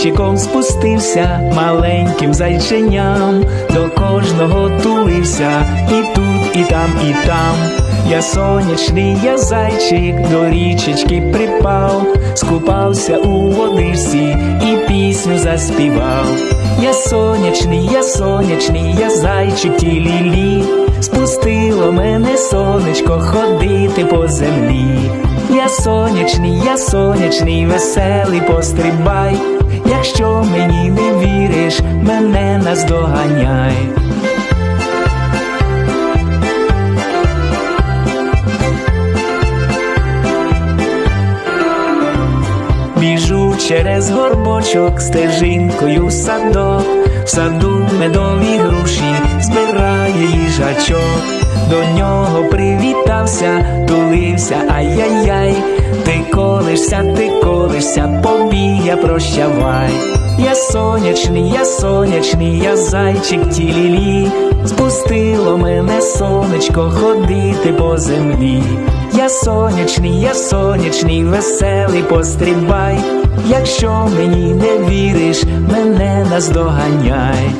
зайчиком спустився, маленьким зайченям, до кожного тулився, і тут, і там, і там. Я сонячний, я зайчик, до річечки припав, скупався у водичці і пісню заспівав. Я сонячний, я сонячний, я зайчик тілі-лі, спустило мене сонечко ходити по землі. Я сонячний, я сонячний, веселий пострибай. Якщо мені не віриш, мене наздоганяй. Біжу через горбочок стежинкою в садок, в саду медові До нього привітався, тулився, ай-яй-яй. Ти колишся, ти колишся, побіг я прощавай. Я сонячний, я сонячний, я зайчик тілі-лі, спустило мене сонечко ходити по землі. Я сонячний, я сонячний, веселий пострибай. Якщо мені не віриш, мене наздоганяй.